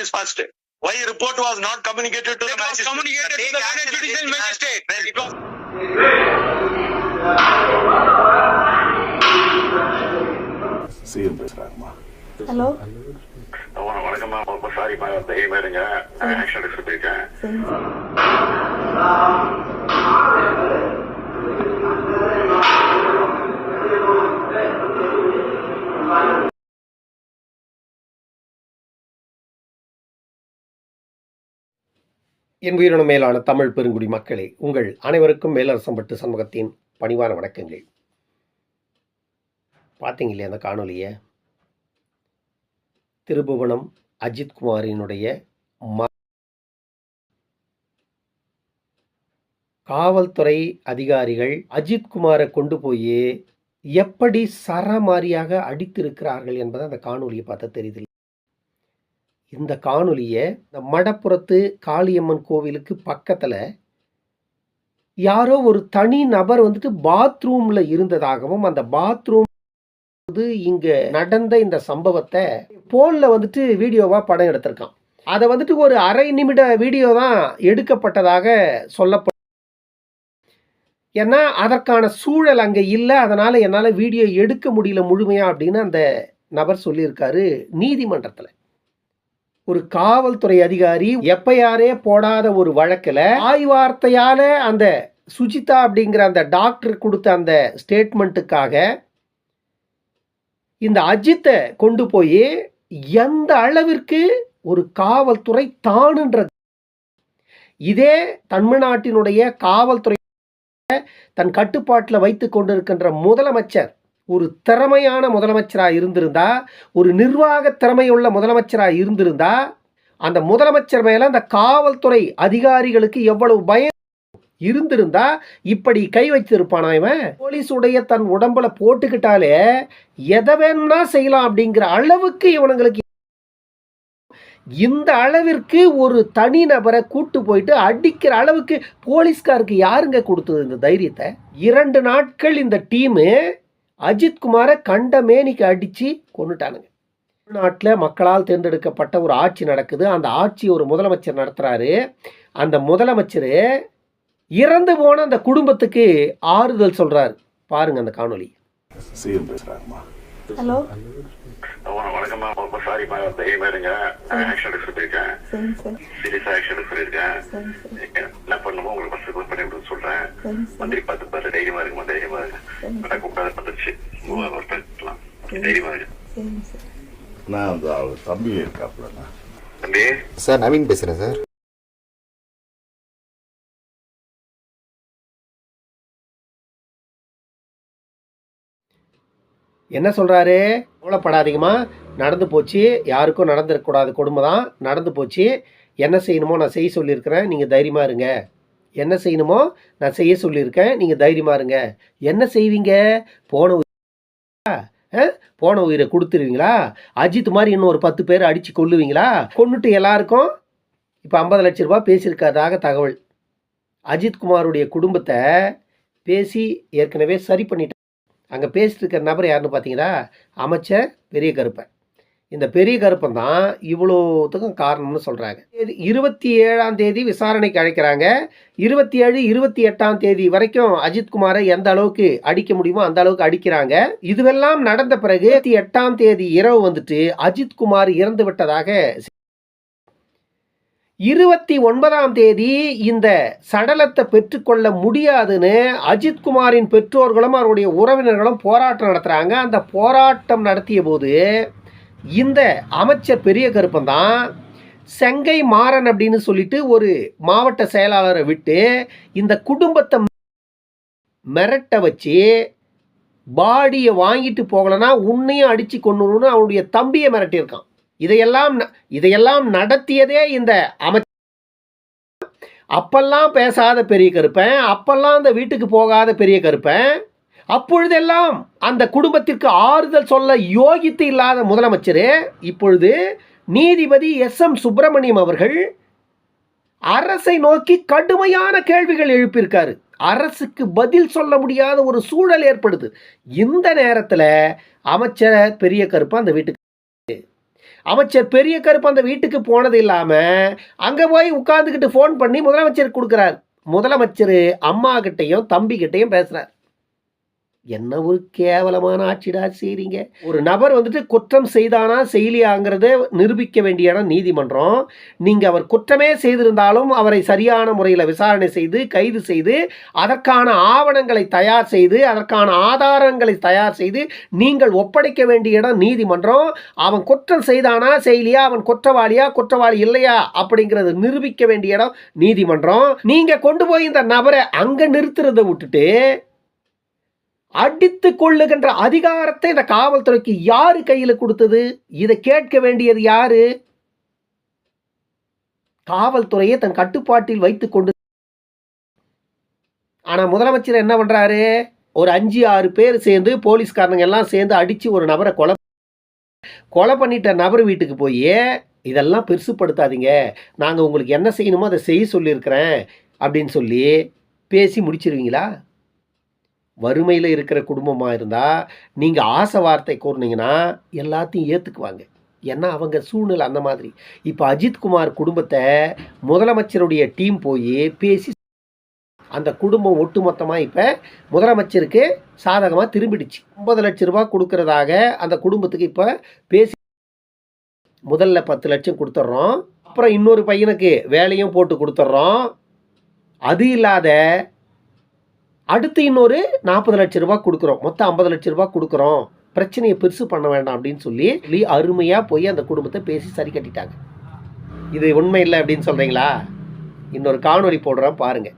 is first. Why report was not communicated to the It was magistrate? communicated to Take the action judicial against the magistrate. man. It was CM பேசுறாங்கம்மா hello வணக்கம் வணக்கம்மா ரொம்ப சாரிம்மா தைரியமா இருங்க action எடுத்துட்டு என் உயிரின மேலான தமிழ் பெருங்குடி மக்களே உங்கள் அனைவருக்கும் மேலரசம்பட்டு சமூகத்தின் பணிவான வணக்கங்கள். பார்த்தீங்க இல்லையா அந்த காணொலியை திருபுவனம் அஜித் குமாரினுடைய ம காவல்துறை அதிகாரிகள் அஜித் குமாரை கொண்டு போய் எப்படி சரமாரியாக அடித்திருக்கிறார்கள் என்பதை அந்த காணொலியை பார்த்தா தெரியுது இந்த காணொலியை இந்த மடப்புறத்து காளியம்மன் கோவிலுக்கு பக்கத்தில் யாரோ ஒரு தனி நபர் வந்துட்டு பாத்ரூமில் இருந்ததாகவும் அந்த பாத்ரூம் வந்து இங்கே நடந்த இந்த சம்பவத்தை ஃபோனில் வந்துட்டு வீடியோவாக படம் எடுத்திருக்கான். அதை வந்துட்டு ஒரு அரை நிமிட வீடியோ தான் எடுக்கப்பட்டதாக சொல்லப்படும். ஏன்னா அதற்கான சூழல் அங்கே இல்லை அதனால் என்னால் வீடியோ எடுக்க முடியல முழுமையாக அப்படின்னு அந்த நபர் சொல்லியிருக்காரு நீதிமன்றத்தில். ஒரு காவல்துறை அதிகாரி எப்பயாரே போடாத ஒரு வழக்கில் ஆய்வார்த்தையால அந்த சுஜிதா அப்படிங்கிற அந்த டாக்டர் கொடுத்த அந்த ஸ்டேட்மெண்ட்டுக்காக இந்த அஜித்தை கொண்டு போய் எந்த அளவிற்கு ஒரு காவல்துறை தானுன்றது. இதே தமிழ்நாட்டினுடைய காவல்துறை தன் கட்டுப்பாட்டில் வைத்து கொண்டிருக்கின்ற முதலமைச்சர் ஒரு திறமையான முதலமைச்சராக இருந்திருந்தா ஒரு நிர்வாக திறமையுள்ள முதலமைச்சராக இருந்திருந்தா அந்த முதலமைச்சர் மேலே அந்த காவல்துறை அதிகாரிகளுக்கு எவ்வளவு பயம் இருந்திருந்தா இப்படி கை வச்சிருப்பானா இவன்? போலீஸுடைய தன் உடம்புல போட்டுக்கிட்டாலே எதை வேணும்னா செய்யலாம் அப்படிங்கிற அளவுக்கு இவனுங்களுக்கு இந்த அளவிற்கு ஒரு தனி நபரை கூட்டு போயிட்டு அடிக்கிற அளவுக்கு போலீஸ்காருக்கு யாருங்க கொடுத்தது இந்த தைரியத்தை? இரண்டு நாட்கள் இந்த டீமு அஜித் குமாரை கண்ட மேனிக்கு அடித்து கொண்டுட்டானுங்க தமிழ்நாட்டில் மக்களால் தேர்ந்தெடுக்கப்பட்ட ஒரு ஆட்சி நடக்குது. அந்த ஆட்சி ஒரு முதலமைச்சர் நடத்துகிறாரு அந்த முதலமைச்சர் இறந்து போன அந்த குடும்பத்துக்கு ஆறுதல் சொல்கிறார் பாருங்க அந்த காணொளி. சிஎம் பேசுறாங்கம்மா ஹலோ. வணக்கம்மா சாரிம்மா தைரியமா இருங்க. ஆக்ஷன் சரி. சரி சீரியஸா ஆக்ஷன் சரி என்ன பண்ணுமோ உங்களுக்கு ஃபர்ஸ்ட் கால் பண்ணி விட சொல்றேன். மந்திரி பார்த்து பாரு தைரியமா இருக்குமா தைரியமா இருக்கு நான் கூப்பிடாத பேசலாம் தைரியமா இருக்கு நான் தம்பி இருக்காப்புலண்ணா. தம்பி? சார் நவீன் பேசுகிறேன் சார். என்ன சொல்கிறாரு கவலைப்படாதீங்கம்மா. நடந்து போச்சு. யாருக்கும் நடந்துருக்கக்கூடாது கொடுமை தான். நடந்து போச்சு. என்ன செய்யணுமோ நான் செய்ய சொல்லியிருக்கிறேன். நீங்கள் தைரியமாக இருங்க. என்ன செய்யணுமோ நான் செய்ய சொல்லியிருக்கேன். நீங்கள் தைரியமாக இருங்க. என்ன செய்வீங்க? போன ஆ? போன உயிரை கொடுத்துருவீங்களா? அஜித் மாதிரி இன்னும் ஒரு பத்து பேர் அடித்து கொல்லுவீங்களா? கொண்டுட்டு எல்லாருக்கும் இப்போ ஐம்பது லட்ச ரூபாய் பேசியிருக்கிறதாக தகவல். அஜித் குமாருடைய குடும்பத்தை பேசி ஏற்கனவே சரி பண்ணிட்டாங்க. அங்கே பேசிட்டு இருக்கிற நபர் யாருன்னு பார்த்தீங்கன்னா அமைச்சர் பெரிய கருப்பன். இந்த பெரிய கருப்பன் தான் இவ்வளோத்துக்கும் காரணம்னு சொல்கிறாங்க இருபத்தி ஏழாம் தேதி விசாரணைக்கு அழைக்கிறாங்க. இருபத்தி ஏழு இருபத்தி எட்டாம் தேதி வரைக்கும் அஜித்குமாரை எந்த அளவுக்கு அடிக்க முடியுமோ அந்த அளவுக்கு அடிக்கிறாங்க. இதுவெல்லாம் நடந்த பிறகு இருபத்தி எட்டாம் தேதி இரவு வந்துட்டு அஜித்குமார் இறந்து விட்டதாக இருபத்தி ஒன்பதாம் தேதி இந்த சடலத்தை பெற்றுக்கொள்ள முடியாதுன்னு அஜித்குமாரின் பெற்றோர்களும் அவருடைய உறவினர்களும் போராட்டம் நடத்துகிறாங்க அந்த போராட்டம் நடத்திய போது இந்த அமைச்சர் பெரிய கருப்பன் தான் செங்கை மாறன் அப்படின்னு சொல்லிட்டு ஒரு மாவட்ட செயலாளரை விட்டு இந்த குடும்பத்தை மிரட்ட வச்சு பாடியை வாங்கிட்டு போகலன்னா உன்னையும் அடித்து கொண்டுன்னு அவனுடைய தம்பியை மிரட்டியிருக்கான். இதையெல்லாம் இதையெல்லாம் நடத்தியதே இந்த அமைச்சர் அப்பெல்லாம் பேசாத பெரிய கருப்பன் அப்பெல்லாம் அந்த வீட்டுக்கு போகாத பெரிய கருப்பன் அப்பொழுதெல்லாம் அந்த குடும்பத்திற்கு ஆறுதல் சொல்ல யோகித்து இல்லாத முதலமைச்சர் இப்பொழுது நீதிபதி எஸ் எம் சுப்பிரமணியம் அவர்கள் அரசை நோக்கி கடுமையான கேள்விகள் எழுப்பியிருக்காரு. அரசுக்கு பதில் சொல்ல முடியாத ஒரு சூழல் ஏற்படுது. இந்த நேரத்தில் அமைச்சர் பெரிய கருப்பு அந்த வீட்டுக்கு அமைச்சர் பெரிய கருப்பு அந்த வீட்டுக்கு போனது இல்லாமல் அங்கே போய் உட்காந்துக்கிட்டு ஃபோன் பண்ணி முதலமைச்சர் கொடுக்குறார். முதலமைச்சர் அம்மா கிட்டையும் தம்பி பேசுகிறார் என்ன ஒரு கேவலமான ஆட்சிடா செய்கிறீங்க ஒரு நபர் வந்துட்டு குற்றம் செய்தானா செய்யலையாங்கிறத நிரூபிக்க வேண்டிய இடம் நீதிமன்றம். நீங்கள் அவர் குற்றமே செய்திருந்தாலும் அவரை சரியான முறையில் விசாரணை செய்து கைது செய்து அதற்கான ஆவணங்களை தயார் செய்து அதற்கான ஆதாரங்களை தயார் செய்து நீங்கள் ஒப்படைக்க வேண்டிய இடம் நீதிமன்றம். அவன் குற்றம் செய்தானா செய்யலையா அவன் குற்றவாளியா குற்றவாளி இல்லையா அப்படிங்கிறத நிரூபிக்க வேண்டிய இடம் நீதிமன்றம். நீங்கள் கொண்டு போய் இந்த நபரை அங்கே நிறுத்துறதை விட்டுட்டு அடித்து கொள்ளுகின்ற அதிகாரத்தை இந்த காவல்துறைக்கு யாரு கையில் கொடுத்தது? இதை கேட்க வேண்டியது யாரு? காவல்துறையை தன் கட்டுப்பாட்டில் வைத்துக் கொண்டு ஆனா முதலமைச்சர் என்ன பண்றாரு? ஒரு அஞ்சு ஆறு பேர் சேர்ந்து போலீஸ்காரனுங்க எல்லாம் சேர்ந்து அடிச்சு ஒரு நபரை கொலை கொலை பண்ணிட்ட நபர் வீட்டுக்கு போய் இதெல்லாம் பெருசுப்படுத்தாதீங்க. நாங்கள் உங்களுக்கு என்ன செய்யணுமோ அதை செய்ய சொல்லியிருக்கிறேன். அப்படின்னு சொல்லி பேசி முடிச்சிருவீங்களா? வறுமையில் இருக்கிற குடும்பமாக இருந்தால் நீங்கள் ஆசை வார்த்தை கூறினீங்கன்னா எல்லாத்தையும் ஏற்றுக்குவாங்க ஏன்னா அவங்க சூழ்நிலை அந்த மாதிரி. இப்போ அஜித்குமார் குடும்பத்தை முதலமைச்சருடைய டீம் போய் பேசி அந்த குடும்பம் ஒட்டுமொத்தமாக இப்போ முதலமைச்சருக்கு சாதகமாக திரும்பிடுச்சு. ஒன்பது லட்ச ரூபா கொடுக்கறதாக அந்த குடும்பத்துக்கு இப்போ பேசி முதல்ல பத்து லட்சம் கொடுத்துட்றோம் அப்புறம் இன்னொரு பையனுக்கு வேலையும் போட்டு கொடுத்துட்றோம் அது இல்லாத அடுத்து இன்னொரு நாற்பது லட்ச ரூபாய் கொடுக்குறோம் மொத்தம் ஐம்பது லட்ச ரூபாய் கொடுக்குறோம் பிரச்சனையை பெருசு பண்ண வேண்டாம் அப்படின்னு சொல்லி சொல்லி அருமையாக போய் அந்த குடும்பத்தை பேசி சரி கட்டிட்டாங்க இது உண்மை இல்லை அப்படின்னு சொல்கிறீங்களா இன்னொரு காணொளி போடுறேன் பாருங்க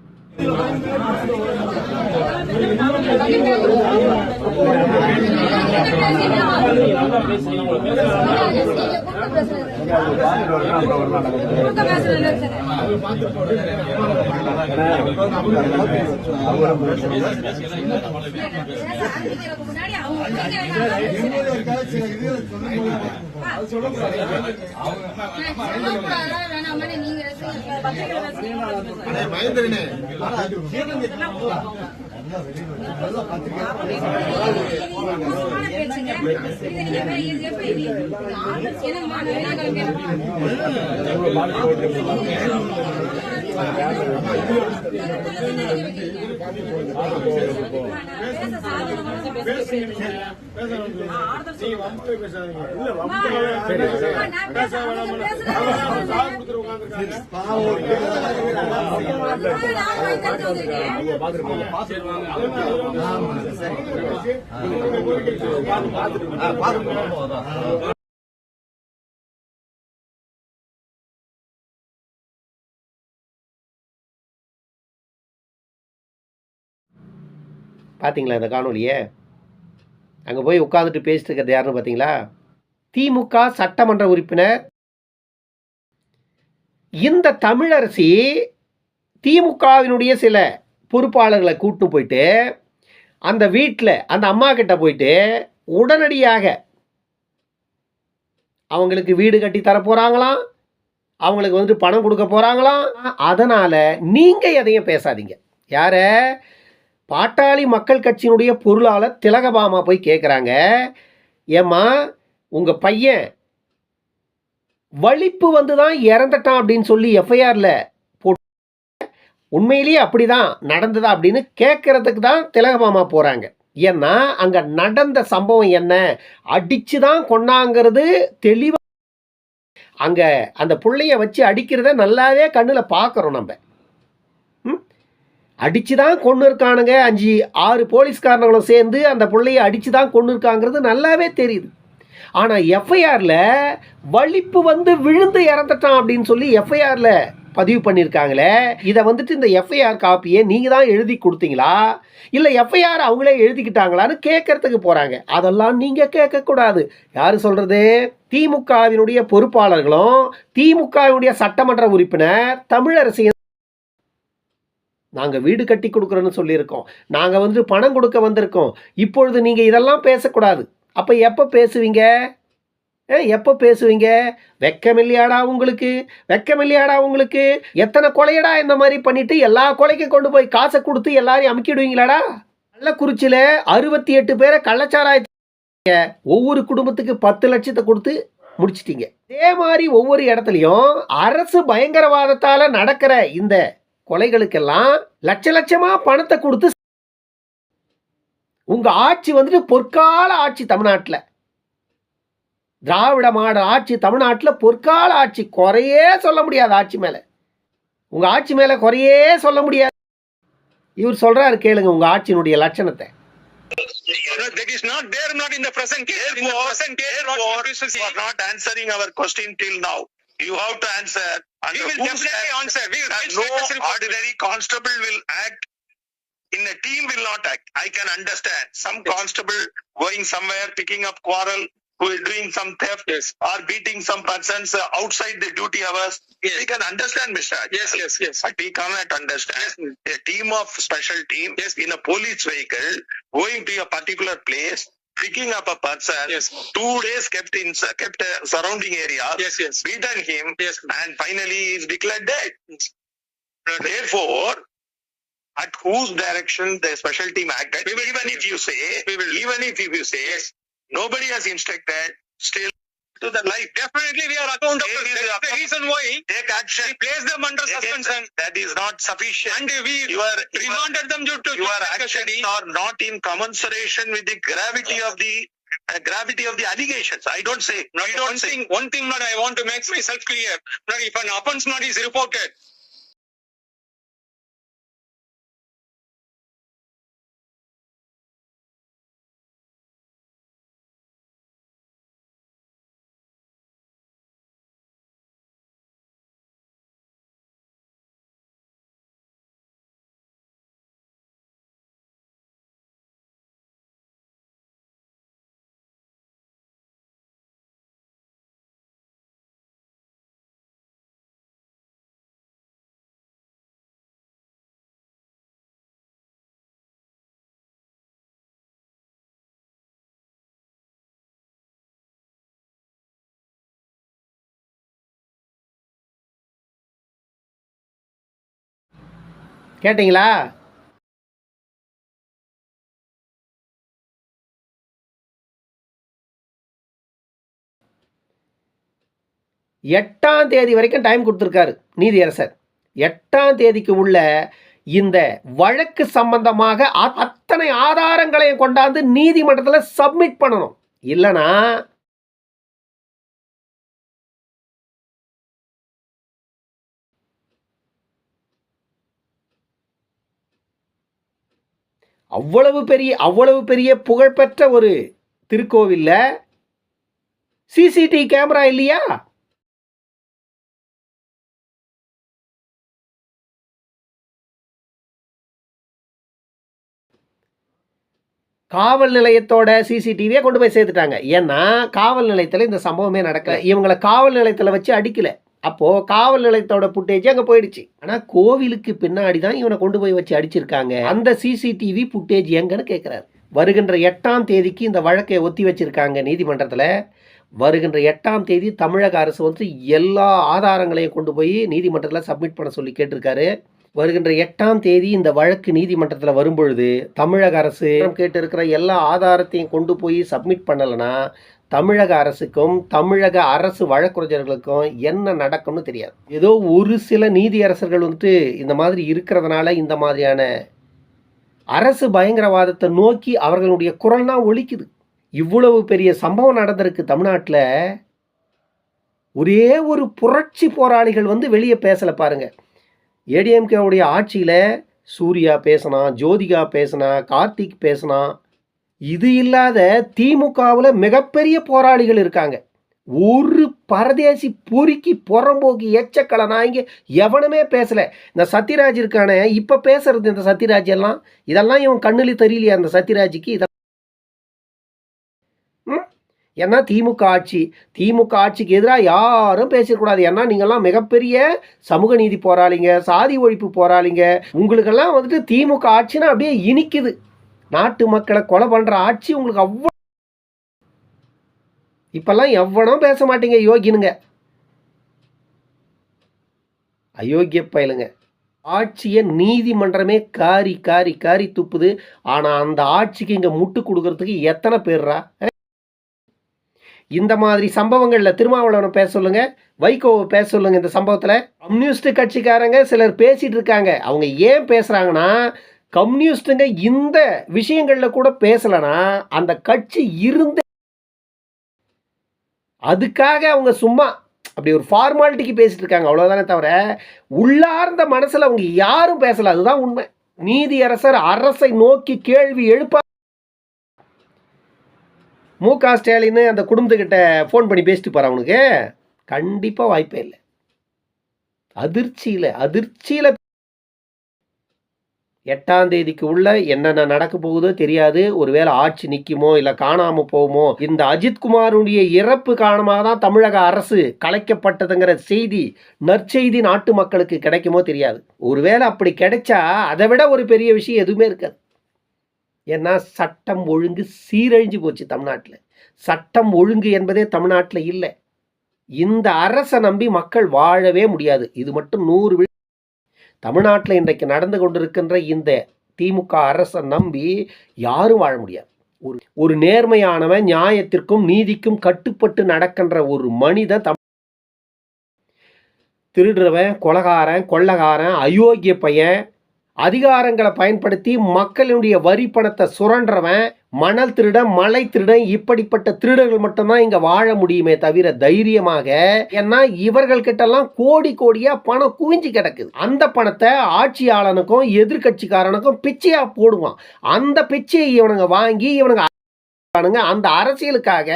முன்னாடி அவங்க வேணாம் பார்த்தீங்களா இந்த காணொலியை அங்கே போய் உட்காந்துட்டு பேசிட்டு இருக்கிறது யாருன்னு பார்த்தீங்களா திமுக சட்டமன்ற உறுப்பினர். இந்த தமிழரசி திமுகவினுடைய சில பொறுப்பாளர்களை கூட்டு போயிட்டு அந்த வீட்டில் அந்த அம்மா கிட்ட போயிட்டு உடனடியாக அவங்களுக்கு வீடு கட்டி தர போகிறாங்களாம் அவங்களுக்கு வந்துட்டு பணம் கொடுக்க போகிறாங்களாம் அதனால் நீங்கள் எதையும் பேசாதீங்க. யார? பாட்டாளி மக்கள் கட்சியினுடைய பொருளாளர் திலகபாமா போய் கேட்குறாங்க ஏம்மா உங்கள் பையன் வலிப்பு வந்து தான் இறந்துட்டான் அப்படின்னு சொல்லி எஃப்ஐஆரில் போட்டு உண்மையிலேயே அப்படி தான் நடந்ததா அப்படின்னு கேட்கறதுக்கு தான் திலகபாமா போகிறாங்க ஏன்னா அங்கே நடந்த சம்பவம் என்ன? அடிச்சு தான் கொண்டாங்கிறது தெளிவாக அங்கே அந்த பிள்ளைய வச்சு அடிக்கிறத நல்லாவே கண்ணில் பார்க்குறோம் நம்ம. அடித்து தான் கொண்டு இருக்கானுங்க. அஞ்சு ஆறு போலீஸ்காரங்களும் சேர்ந்து அந்த பிள்ளைய அடித்து தான் கொண்டு இருக்காங்கிறது நல்லாவே தெரியுது. ஆனால் எஃப்ஐஆரில் வலிப்பு வந்து விழுந்து இறந்துட்டான் அப்படின்னு சொல்லி எஃப்ஐஆரில் பதிவு பண்ணியிருக்காங்களே. இதை வந்துட்டு இந்த எஃப்ஐஆர் காப்பியை நீங்கள் தான் எழுதி கொடுத்தீங்களா? இல்லை எஃப்ஐஆர் அவங்களே எழுதிக்கிட்டாங்களான்னு கேட்கறதுக்கு போகிறாங்க அதெல்லாம் நீங்கள் கேட்கக்கூடாது. யார் சொல்கிறது திமுகவினுடைய பொறுப்பாளர்களும் திமுகவினுடைய சட்டமன்ற உறுப்பினர் தமிழரசியன் நாங்கள் வீடு கட்டி கொடுக்குறோன்னு சொல்லியிருக்கோம். நாங்கள் வந்து பணம் கொடுக்க வந்திருக்கோம். இப்பொழுது நீங்கள் இதெல்லாம் பேசக்கூடாது. அப்போ எப்போ பேசுவீங்க? ஏ, எப்போ பேசுவீங்க? வெக்கமில்லையாடா உங்களுக்கு? வெக்கமில்லையாடா உங்களுக்கு? எத்தனை கொலையடா இந்த மாதிரி பண்ணிட்டு எல்லா கொலைக்கும் கொண்டு போய் காசை கொடுத்து எல்லாரையும் அமுக்கிடுவீங்களாடா? கள்ளக்குறிச்சியில் அறுபத்தி எட்டு பேரை கள்ளச்சாராய ஒவ்வொரு குடும்பத்துக்கு பத்து லட்சத்தை கொடுத்து முடிச்சிட்டீங்க. இதே மாதிரி ஒவ்வொரு இடத்துலையும் அரசு பயங்கரவாதத்தால் நடக்கிற இந்த கொலைகளுக்கெல்லாம் லட்ச லட்சமா பணத்தை கொடுத்து உங்க ஆட்சி வந்துட்டு பொற்கால ஆட்சி தமிழ்நாட்டில். திராவிட மாடல் ஆட்சி தமிழ்நாட்டில் பொற்கால ஆட்சி. குறையே சொல்ல முடியாது ஆட்சி மேல. உங்க ஆட்சி மேல குறையே சொல்ல முடியாது. இவர் சொல்றாரு கேளுங்க உங்க ஆட்சியினுடைய லட்சணத்தை. That is not there, not in the present. Case. In the present case, you are not answering our question till now. You have to answer. We will definitely answer. We will no take this report. ordinary constable will act in a team will not act. I can understand some constable going somewhere picking up quarrel who is doing some theft Yes. or beating some persons uh, outside the duty hours. Yes. We can understand, Mr. Ajay. Yes, yes, yes. But we cannot understand a team of special team Yes. in a police vehicle going to a particular place, picking up a person, Yes. two days kept in kept uh, surrounding area, Yes, yes. beaten him, Yes. and finally he is declared dead. Therefore, at whose direction the special team acted, We will- even if you say, We will- even if you say, nobody has instructed, still to the life. Definitely, we are accountable. Yes, That's the reason why Take action. we place them under Take suspension That is not sufficient. and we Your, your, remanded them due to your actions custody. are not in commensuration with the gravity of the uh, gravity of the allegations. I don't say. We one don't say. thing, one thing that I want to make myself clear. Now, if an offense not is reported, கேட்டிங்களா? எட்டாம் தேதி வரைக்கும் time கொடுத்துருக்காரு நீதியரசர். எட்டாம் தேதிக்கு உள்ள இந்த வழக்கு சம்பந்தமாக அத்தனை ஆதாரங்களையும் கொண்டாந்து நீதிமன்றத்தில் சப்மிட் பண்ணணும். இல்லைனா அவ்வளவு பெரிய அவ்வளவு பெரிய புகழ்பெற்ற ஒரு திருக்கோவிலில்? சிசிடிவி கேமரா இல்லையா? காவல் நிலையத்தோட சிசிடிவியை கொண்டு போய் சேர்த்துட்டாங்க. ஏன்னா காவல் நிலையத்தில் இந்த சம்பவமே நடக்கல. இவங்களை காவல் நிலையத்தில் வச்சு அடிக்கலை. அப்போது காவல் நிலையத்தோட புட்டேஜ் அங்கே போயிடுச்சு. ஆனால் கோவிலுக்கு பின்னாடி தான் இவனை கொண்டு போய் வச்சு அடிச்சிருக்காங்க. அந்த சிசிடிவி புட்டேஜ் எங்கன்னு கேட்குறாரு வருகின்ற எட்டாம் தேதிக்கு இந்த வழக்கை ஒத்தி வச்சுருக்காங்க நீதிமன்றத்தில். வருகின்ற எட்டாம் தேதி தமிழக அரசு வந்து எல்லா ஆதாரங்களையும் கொண்டு போய் நீதிமன்றத்தில் சப்மிட் பண்ண சொல்லி கேட்டிருக்காரு. வருகின்ற எட்டாம் தேதி இந்த வழக்கு நீதிமன்றத்தில் வரும்பொழுது தமிழக அரசு கேட்டிருக்கிற எல்லா ஆதாரத்தையும் கொண்டு போய் சப்மிட் பண்ணலைன்னா தமிழக அரசுக்கும் தமிழக அரசு வழக்குரைஞர்களுக்கும் என்ன நடக்கும்னு தெரியாது. ஏதோ ஒரு சில நீதியரசர்கள் வந்துட்டு இந்த மாதிரி இருக்கிறதுனால இந்த மாதிரியான அரசு பயங்கரவாதத்தை நோக்கி அவர்களுடைய குரல்னா ஒழிக்குது இவ்வளவு பெரிய சம்பவம் நடந்திருக்கு தமிழ்நாட்டில். ஒரே ஒரு புரட்சி போராளிகள் வந்து வெளியே பேசலை பாருங்க. ஏடிஎம்கேவுடைய ஆட்சியில் சூர்யா பேசினா ஜோதிகா பேசினா கார்த்திக் பேசினா இது இல்லாத திமுகவில் மிகப்பெரிய போராளிகள் இருக்காங்க. ஒரு பரதேசி பொறுக்கி புறம்போக்கி எச்சக்கலை இங்கே எவனுமே பேசலை. இந்த சத்யராஜ் இருக்கானே இப்போ பேசுறது இந்த சத்யராஜ் எல்லாம்? இதெல்லாம் இவன் கண்ணுல தெரியலையா அந்த சத்யராஜுக்கு? இதெல்லாம் ம்? ஏன்னா திமுக ஆட்சி திமுக ஆட்சிக்கு எதிராக யாரும் பேசக்கூடாது ஏன்னா நீங்கள்லாம் மிகப்பெரிய சமூக நீதி போராளிங்க சாதி ஒழிப்பு போராளிங்க. உங்களுக்கெல்லாம் வந்துட்டு திமுக ஆட்சினா அப்படியே இனிக்குது. நாட்டு மக்களை கொலை பண்ணுற ஆட்சி உங்களுக்கு அவ்வளோ இப்பெல்லாம் எவ்வளோ பேச மாட்டீங்க யோகினுங்க. அயோக்கிய பயலுங்க ஆட்சியை நீதிமன்றமே காரி காரி காரி துப்புது. ஆனால் அந்த ஆட்சிக்கு இங்கே முட்டு கொடுக்கறதுக்கு எத்தனை பேர்ரா? இந்த மாதிரி சம்பவங்களில் திருமாவளவனை பேச சொல்லுங்க. வைகோவை பேச சொல்லுங்க இந்த சம்பவத்தில். கம்யூனிஸ்ட் கட்சிக்காரங்க சிலர் பேசிட்டு இருக்காங்க. அவங்க ஏன் பேசுகிறாங்கன்னா கம்யூனிஸ்ட்டுங்க இந்த விஷயங்களில் கூட பேசலைன்னா அந்த கட்சி இருந்த அதுக்காக அவங்க சும்மா அப்படி ஒரு ஃபார்மாலிட்டிக்கு பேசிட்டு இருக்காங்க. அவ்வளோதானே தவிர உள்ளார்ந்த மனசில் அவங்க யாரும் பேசல. அதுதான் உண்மை. நீதியரசர் அரசை நோக்கி கேள்வி எழுப்ப மு க. ஸ்டாலின் அந்த குடும்பத்துக்கிட்ட ஃபோன் பண்ணி பேசிட்டு போற அவனுக்கு. கண்டிப்பாக வாய்ப்பே இல்லை. அதிர்ச்சியில் அதிர்ச்சியில் எட்டாம் தேதிக்கு உள்ள என்னென்ன நடக்க போகுதோ தெரியாது. ஒருவேளை ஆட்சி நிற்குமோ இல்லை காணாமல் போகுமோ இந்த அஜித்குமாருடைய இறப்பு காரணமாக தான் தமிழக அரசு கலைக்கப்பட்டதுங்கிற செய்தி நற்செய்தி நாட்டு மக்களுக்கு கிடைக்குமோ தெரியாது. ஒருவேளை அப்படி கிடைச்சா அதை விட ஒரு பெரிய விஷயம் எதுவுமே இருக்காது. ஏன்னா சட்டம் ஒழுங்கு சீரழிஞ்சு போச்சு தமிழ்நாட்டில். சட்டம் ஒழுங்கு என்பதே தமிழ்நாட்டில் இல்லை. இந்த அரசை நம்பி மக்கள் வாழவே முடியாது. இது மட்டும் நூறு தமிழ்நாட்டில் இன்றைக்கு நடந்து கொண்டிருக்கின்ற இந்த திமுக அரசை நம்பி யாரும் வாழ முடியாது. ஒரு ஒரு நேர்மையானவன் நியாயத்திற்கும் நீதிக்கும் கட்டுப்பட்டு நடக்கின்ற ஒரு மனிதன் தம் திருடுறவன் கொலகாரன் கொள்ளகாரன் அயோக்கிய பையன் அதிகாரங்களை பயன்படுத்தி மக்களுடைய வரி பணத்தை சுரண்டுறவன் மணல் திருடன் மலை திருடன் இப்படிப்பட்ட திருடர்கள் மட்டும்தான் இங்க வாழ முடியுமே தவிர தைரியமாக ஏன்னா இவர்கள் கிட்டலாம் கோடி கோடியா பணம் குவிஞ்சு கிடக்குது. அந்த பணத்தை ஆட்சியாளனுக்கும் எதிர்க்கட்சிக்காரனுக்கும் பிச்சையா போடுவான். அந்த பிச்சையை இவனுங்க வாங்கி இவனுங்க அந்த அரசியலுக்காக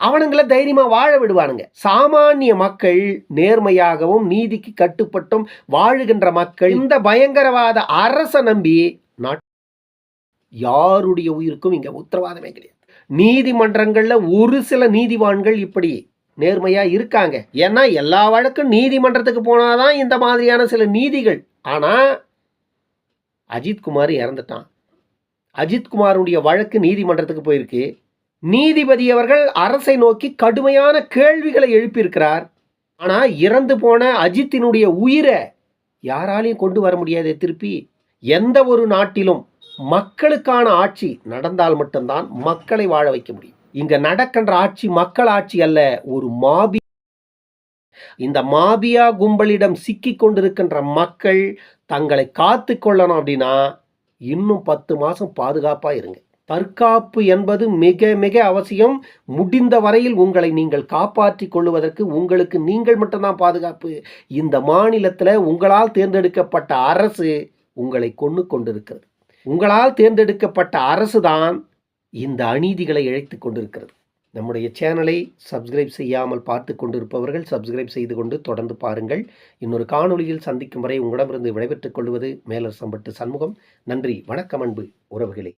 அவனுங்களை தைரியமாக வாழ விடுவானுங்க. சாமானிய மக்கள் நேர்மையாகவும் நீதிக்கு கட்டுப்பட்டும் வாழுகின்ற மக்கள் இந்த பயங்கரவாத அரசை நம்பி யாருடைய உயிருக்கும் இங்க உத்தரவாதமே கிடையாது. நீதிமன்றங்களில் ஒரு சில நீதிவான்கள் இப்படி நேர்மையாக இருக்காங்க. ஏன்னா எல்லா வழக்கும் நீதிமன்றத்துக்கு போனாதான் இந்த மாதிரியான சில நீதிகள். ஆனால் அஜித்குமார் இறந்துட்டான். அஜித்குமாருடைய வழக்கு நீதிமன்றத்துக்கு போயிருக்கு. நீதிபதி அவர்கள் அரசை நோக்கி கடுமையான கேள்விகளை எழுப்பியிருக்கிறார். ஆனால் இறந்து போன அஜித்தினுடைய உயிரை யாராலையும் கொண்டு வர முடியாது திருப்பி எந்த ஒரு நாட்டிலும் மக்களுக்கான ஆட்சி நடந்தால் மட்டும்தான் மக்களை வாழ வைக்க முடியும். இங்க நடக்கின்ற ஆட்சி மக்கள் ஆட்சி அல்ல ஒரு மாபி இந்த மாபியா கும்பலிடம் சிக்கி கொண்டிருக்கின்ற மக்கள் தங்களை காத்து கொள்ளணும் அப்படின்னா இன்னும் பத்து மாசம் பாதுகாப்பா இருங்க. தற்காப்பு என்பது மிக மிக அவசியம். முடிந்த வரையில் உங்களை நீங்கள் காப்பாற்றி கொள்வதற்கு உங்களுக்கு நீங்கள் மட்டும்தான் பாதுகாப்பு. இந்த மாநிலத்தில் உங்களால் தேர்ந்தெடுக்கப்பட்ட அரசு உங்களை கொண்டு கொண்டிருக்கிறது. உங்களால் தேர்ந்தெடுக்கப்பட்ட அரசு தான் இந்த அநீதிகளை இழைத்து கொண்டிருக்கிறது. நம்முடைய சேனலை சப்ஸ்கிரைப் செய்யாமல் பார்த்து கொண்டிருப்பவர்கள் சப்ஸ்கிரைப் செய்து கொண்டு தொடர்ந்து பாருங்கள். இன்னொரு காணொளியில் சந்திக்கும் வரை உங்களிடமிருந்து விடைபெற்றுக் கொள்வது மேலர் சம்பட்டு சண்முகம். நன்றி வணக்கம் அன்பு உறவுகளே.